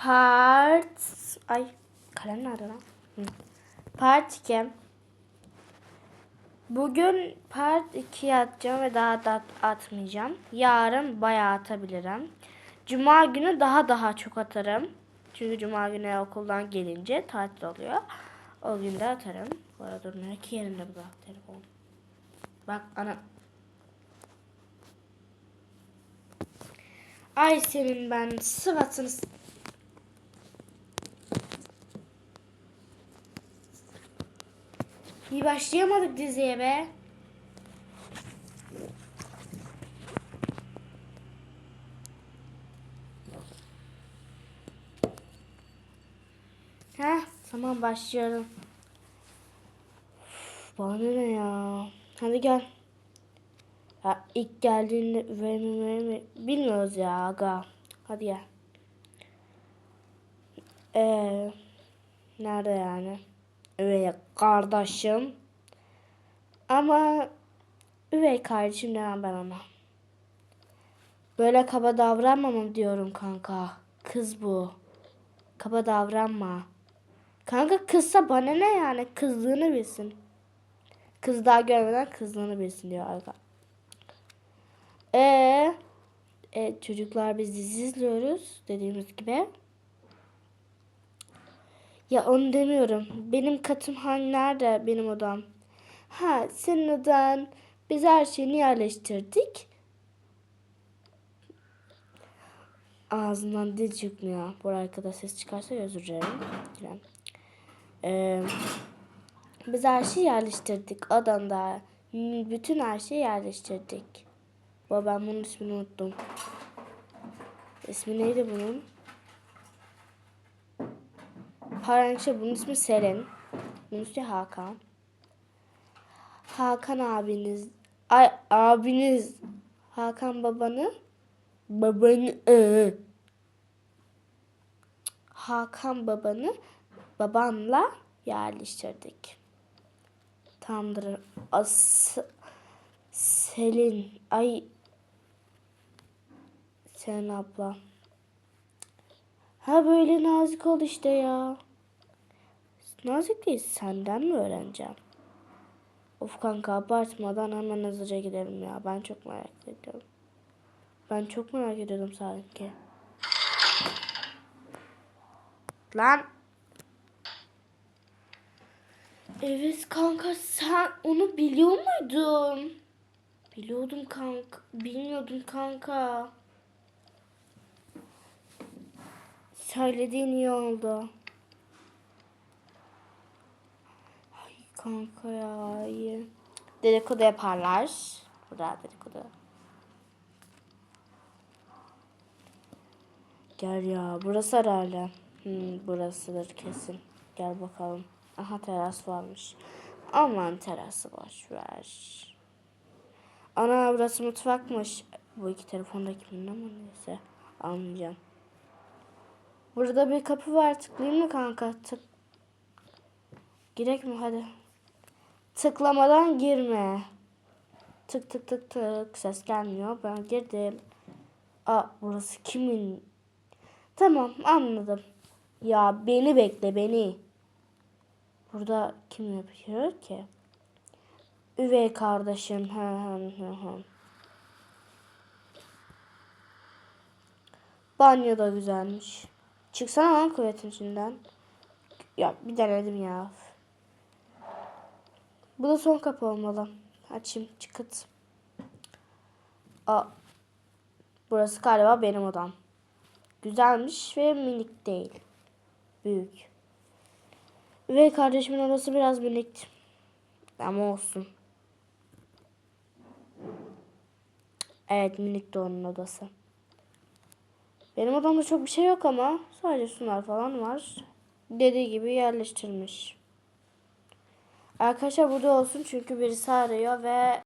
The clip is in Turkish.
Part... Ay kalem nerede lan? Hı. Part 2. Bugün part 2 atacağım ve daha da atmayacağım. Yarın bayağı atabilirim. Cuma günü daha daha çok atarım. Çünkü cuma günü okuldan gelince tatil oluyor. O gün de atarım. Bu arada dur merak yerinde bu da telefon. Bak ana. Ay senin ben sıvatını İyi başlayamadık diziye be. Heh, tamam başlıyorum. Üf, Bana ne ya? Hadi gel. Ya ilk geldiğinde üvey mi bilmiyoruz ya aga. Hadi gel. Ee, nerede yani? Üvey kardeşim. Ama üvey kardeşim demem ben ona. Böyle kaba davranmamam diyorum kanka. Kız bu. Kaba davranma. Kanka kızsa bana ne yani? Kızlığını bilsin. Kız daha görmeden kızlığını bilsin diyor aga. Ee, e, çocuklar biz dizi izliyoruz dediğimiz gibi. Ya onu demiyorum. Benim katım hani nerede benim odam? Ha senin odan biz her şeyini yerleştirdik. Ağzından dil çıkmıyor. Bu arkada ses çıkarsa özür dilerim. Ee, biz her şeyi yerleştirdik. Odanda bütün her şeyi yerleştirdik. Baba ben bunun ismini unuttum. İsmi neydi bunun? Parançe bunun ismi Seren. Bunun ismi Hakan. Hakan abiniz. Ay abiniz. Hakan babanı. Babanı. ı. Hakan babanı babanla yerleştirdik. Tamamdır. As Selin. Ay Selin abla. Ha böyle nazik ol işte ya. Nazik değil senden mi öğreneceğim? Of kanka abartmadan hemen hızlıca gidelim ya. Ben çok merak ediyorum. Ben çok merak ediyordum sanki. Lan. Evet kanka sen onu biliyor muydun? Biliyordum kanka. Bilmiyordum kanka. Söylediğin iyi oldu. Ay kanka ya iyi. Dedikodu yaparlar. Burada dedikodu. Gel ya burası herhalde. Hmm, burasıdır kesin. Gel bakalım. Aha teras varmış. Aman terası boş ver. Ana burası mutfakmış. Bu iki telefonda kimin ama neyse. Almayacağım. Burada bir kapı var. Tıklayayım mı kanka? Tık. Girek mi? Hadi. Tıklamadan girme. Tık tık tık tık. Ses gelmiyor. Ben girdim. Aa burası kimin? Tamam anladım. Ya beni bekle beni. Burada kim yapıyor ki? Üvey kardeşim. Hı hı hı hı. Banyo da güzelmiş. Çıksana lan küvetin içinden. Ya bir denedim ya. Bu da son kapı olmalı. Açayım çıkıt. Aa, burası galiba benim odam. Güzelmiş ve minik değil. Büyük. Ve kardeşimin odası biraz minik. Ama olsun. Evet minik de onun odası. Benim odamda çok bir şey yok ama sadece sunar falan var. Dediği gibi yerleştirmiş. Arkadaşlar burada olsun çünkü birisi arıyor ve